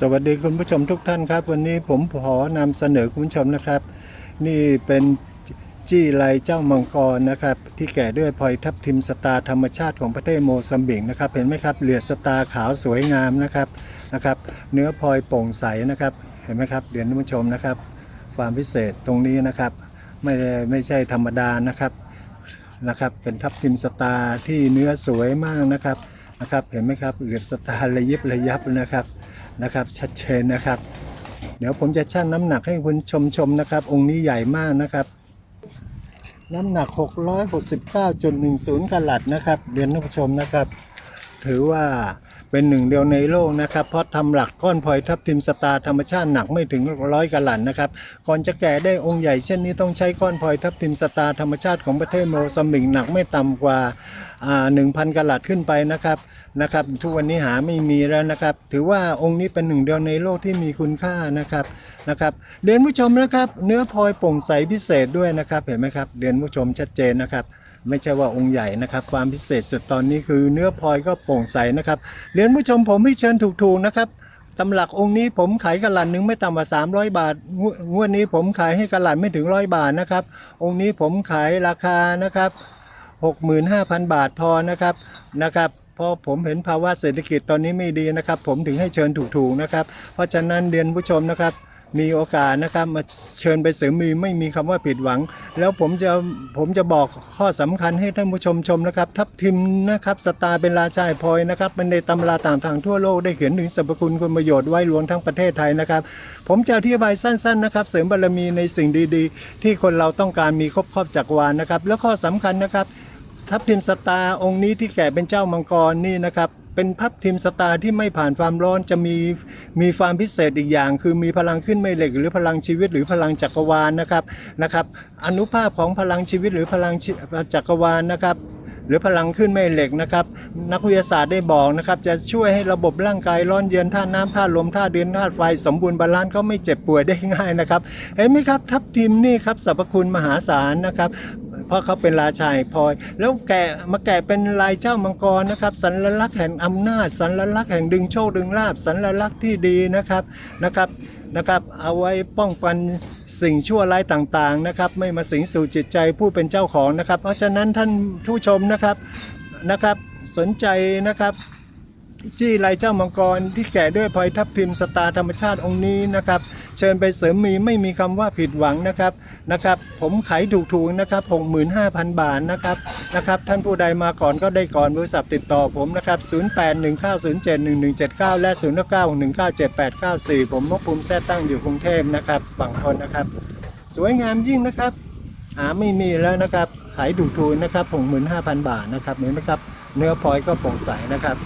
สวัสดีคุณผู้ชมทุกท่านครับ วันนี้ผมขอนำเสนอคุณผู้ชมนะครับ นี่เป็นจี้ไลเจ้ามังกรนะครับ ที่แก่ด้วยพลอยทับทิมสตาร์ธรรมชาติของประเทศโมซัมบิกนะครับเห็นไหมครับเหลือสตาร์ขาวสวยงามนะครับนะครับ เนื้อพลอยโปร่งใสนะครับ เห็นไหมครับเดี๋ยวท่านผู้ชมนะครับ ความพิเศษตรงนี้นะครับ ไม่ได้ไม่ใช่ธรรมดานะครับนะครับ เป็นทับทิมสตาร์ที่เนื้อสวยมากนะครับนะครับ เห็นไหมครับเหลือบสตาร์ระยิบระยับนะครับ นะครับ ชัดเจนนะครับ เดี๋ยวผมจะชั่งน้ำหนักให้คุณชมชมนะครับ องค์นี้ใหญ่มากนะครับ น้ำหนัก 669.10กะลัดนะครับเรียนท่านผู้ชมนะครับ ถือว่า เป็นหนึ่งเดียวในโลกนะครับ เพราะทำหลักก้อนพลอยทับทิมสตาร์ธรรมชาติหนักไม่ถึงร้อยกะลัดนะครับ ก่อนจะแก่ได้องค์ใหญ่เช่นนี้ต้องใช้ก้อนพลอยทับทิมสตาร์ธรรมชาติของประเทศโมซัมบิกหนักไม่ต่ำกว่าหนึ่งพันกะลัดขึ้นไปนะครับนะครับ ทุกวันนี้หาไม่มีแล้วนะครับ ถือว่าองค์นี้เป็นหนึ่งเดียวในโลกที่มีคุณค่านะครับนะครับเรียนผู้ชมนะครับ เนื้อพลอยโปร่งใสพิเศษด้วยนะครับ เห็นไหมครับเรียนผู้ชมชัดเจนนะครับ ไม่ใช่ว่าองค์ใหญ่นะครับ ความพิเศษสุดตอนนี้คือเนื้อพลอยก็โปร่งใสนะครับเรียนผู้ชมผมให้เชิญถูกๆนะครับตำหลักองค์นี้ผมขายกะลันหนึ่งไม่ต่ำกว่า 300 บาท งวดนี้ผมขายให้กะลันไม่ถึงร้อยบาทนะครับ องค์นี้ผมขายราคานะครับ 65,000 บาทพอนะครับนะครับเพราะผมเห็นภาวะเศรษฐกิจตอนนี้ไม่ดีนะครับ ผมถึงให้เชิญถูกๆนะครับ เพราะฉะนั้นเรียนผู้ชมนะครับ มีโอกาสนะครับมาเชิญไปเสริมมีไม่มีคำว่าผิดหวัง แล้วผมจะผมจะบอกข้อสำคัญให้ท่านผู้ชมชมนะครับ ทับทิมนะครับสตาเป็นราชาพลอยนะครับเป็นในตำราต่างทางทั่วโลกได้เขียนถึงสรรพคุณคุณประโยชน์ไว้รวมทั้งประเทศไทยนะครับ ผมจะอธิบายสั้นๆนะครับ เสริมบารมีในสิ่งดีๆ ที่คนเราต้องการมีครบครอบจักรวาลนะครับ แล้วข้อสำคัญนะครับ ทับทิมสตาองค์นี้ที่แก่เป็นเจ้ามังกรนี่นะครับ เป็นพับทิมสตาร์ที่ไม่ผ่านความร้อนจะมีมีความพิเศษอีกอย่าง คือมีพลังขึ้นไม่เหล็ก หรือพลังชีวิตหรือพลังจักรวาลนะครับนะครับอนุภาพของพลังชีวิตหรือพลังจักรวาลนะครับหรือพลังขึ้นแม่เหล็กนะครับ นักวิทยาศาสตร์ได้บอกนะครับจะช่วยให้ระบบร่างกายร้อนเย็นท่าน้ำท่าลมท่าเดินท่าไฟสมบูรณ์บาลานซ์ก็ไม่เจ็บป่วยได้ง่ายนะครับเห็นไหมครับทับทิมนี่ครับสรรพคุณมหาศาลนะครับ เพราะเขาเป็นราชาแห่งพลอย แล้วแกะมาแกะเป็นลายเจ้ามังกรนะครับ สัญลักษณ์แห่งอำนาจ สัญลักษณ์แห่งดึงโชคดึงลาบสัญลักษณ์ที่ดีนะครับนะครับนะครับ เอาไว้ป้องกันสิ่งชั่วร้ายต่างๆนะครับ ไม่มาสิงสู่จิตใจผู้เป็นเจ้าของนะครับ เพราะฉะนั้นท่านผู้ชมนะครับนะครับ สนใจนะครับ จี้ลายเจ้ามังกรที่แก่ด้วยพลอยทับทิมสตาธรรมชาติองค์นี้นะครับ เชิญไปเสริมมีไม่มีคำว่าผิดหวังนะครับนะครับ ผมขายถูกๆนะครับ65,000บาทนะครับนะครับ ท่านผู้ใดมาก่อนก็ได้ก่อนบริษัทติดต่อผมนะครับ0819071179และ09197894ผมมกภูมิแท้ตั้งอยู่กรุงเทพนะครับฝั่งทนนะครับ สวยงามยิ่งนะครับหาไม่มีแล้วนะครับขายถูกๆนะครับ65,000บาทนะครับเห็นไหมครับ เนื้อพลอยก็โปร่งใสนะครับ